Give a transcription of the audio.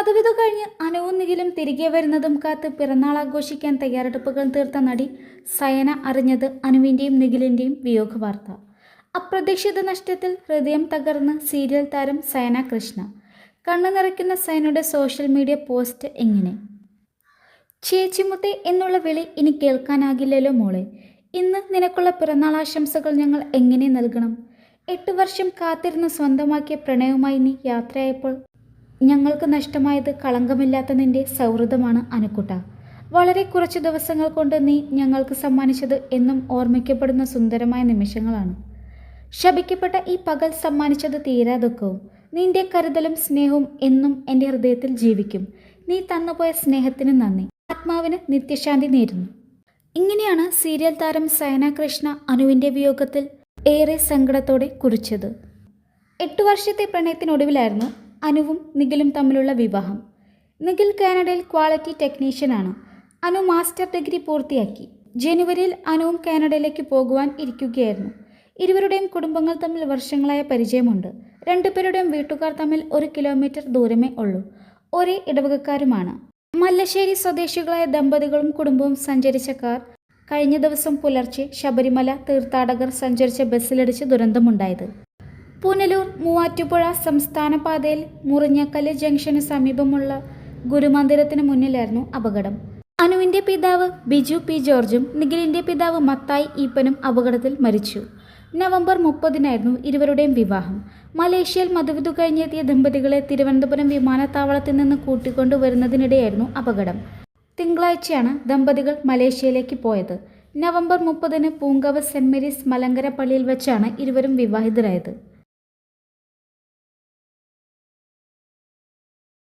മധുവിധു കഴിഞ്ഞ് അനവും തിരികെ വരുന്നതും കാത്ത് പിറന്നാൾ ആഘോഷിക്കാൻ തയ്യാറെടുപ്പുകൾ തീർത്ത നടി സയന അറിഞ്ഞത് അനുവിന്റെയും നിഖിലിന്റെയും വിയോഗ വാർത്ത അപ്രതീക്ഷിത നഷ്ടത്തിൽ ഹൃദയം തകർന്ന് സീരിയൽ താരം സയന കൃഷ്ണ. കണ്ണു നിറയ്ക്കുന്ന സയനയുടെ സോഷ്യൽ മീഡിയ പോസ്റ്റ് എങ്ങനെ? ചേച്ചിമുത്തെ എന്നുള്ള വിളി ഇനി കേൾക്കാനാകില്ലല്ലോ മോളെ. ഇന്ന് നിനക്കുള്ള പിറന്നാൾ ആശംസകൾ ഞങ്ങൾ എങ്ങനെ നൽകണം? എട്ട് വർഷം കാത്തിരുന്ന് സ്വന്തമാക്കിയ പ്രണയവുമായി നീ യാത്രയായപ്പോൾ ഞങ്ങൾക്ക് നഷ്ടമായത് കളങ്കമില്ലാത്ത നിന്റെ സൗഹൃദമാണ് അനുക്കുട്ട. വളരെ കുറച്ച് ദിവസങ്ങൾ കൊണ്ട് നീ ഞങ്ങൾക്ക് സമ്മാനിച്ചത് എന്നും ഓർമ്മിക്കപ്പെടുന്ന സുന്ദരമായ നിമിഷങ്ങളാണ്. ശപിക്കപ്പെട്ട ഈ പകൽ സമ്മാനിച്ചത് തീരാ ദുഃഖവും നിന്റെ കരുതലും സ്നേഹവും എന്നും എന്റെ ഹൃദയത്തിൽ ജീവിക്കും. നീ തന്നുപോയ സ്നേഹത്തിന് നന്ദി. ആത്മാവിന് നിത്യശാന്തി നേരുന്നു. ഇങ്ങനെയാണ് സീരിയൽ താരം സയന കൃഷ്ണ അനുവിന്റെ വിയോഗത്തിൽ ഏറെ സങ്കടത്തോടെ കുറിച്ചത്. എട്ടു വർഷത്തെ പ്രണയത്തിനൊടുവിലായിരുന്നു അനുവും നിഖിലും തമ്മിലുള്ള വിവാഹം. നിഖിൽ കാനഡയിൽ ക്വാളിറ്റി ടെക്നീഷ്യനാണ് അനു മാസ്റ്റർ ഡിഗ്രി പൂർത്തിയാക്കി. ജനുവരിയിൽ അനുവും കാനഡയിലേക്ക് പോകുവാൻ ഇരിക്കുകയായിരുന്നു. ഇരുവരുടെയും കുടുംബങ്ങൾ തമ്മിൽ വർഷങ്ങളായ പരിചയമുണ്ട്. രണ്ടുപേരുടെയും വീട്ടുകാർ തമ്മിൽ ഒരു കിലോമീറ്റർ ദൂരമേ ഉള്ളൂ. ഒരേ ഇടവകക്കാരുമാണ്. മല്ലശ്ശേരി സ്വദേശികളായ ദമ്പതികളും കുടുംബവും സഞ്ചരിച്ച കാർ കഴിഞ്ഞ ദിവസം പുലർച്ചെ ശബരിമല തീർത്ഥാടകർ സഞ്ചരിച്ച ബസ്സിലിടിച്ച് ദുരന്തമുണ്ടായത്. പുനലൂർ മൂവാറ്റുപുഴ സംസ്ഥാന പാതയിൽ മുറിഞ്ഞക്കൽ ജംഗ്ഷന് സമീപമുള്ള ഗുരുമന്ദിരത്തിന് മുന്നിലായിരുന്നു അപകടം. അനുവിന്റെ പിതാവ് ബിജു പി ജോർജും നിഖിലിന്റെ പിതാവ് മത്തായി ഈപ്പനും അപകടത്തിൽ മരിച്ചു. നവംബർ മുപ്പതിനായിരുന്നു ഇരുവരുടെയും വിവാഹം. മലേഷ്യയിൽ മധുവിധു കഴിഞ്ഞെത്തിയ ദമ്പതികളെ തിരുവനന്തപുരം വിമാനത്താവളത്തിൽ നിന്ന് കൂട്ടിക്കൊണ്ടുവരുന്നതിനിടെയായിരുന്നു അപകടം. തിങ്കളാഴ്ചയാണ് ദമ്പതികൾ മലേഷ്യയിലേക്ക് പോയത്. നവംബർ മുപ്പതിന് പൂങ്കവ് സെന്റ് മേരീസ് മലങ്കര പള്ളിയിൽ വെച്ചാണ് ഇരുവരും വിവാഹിതരായത്.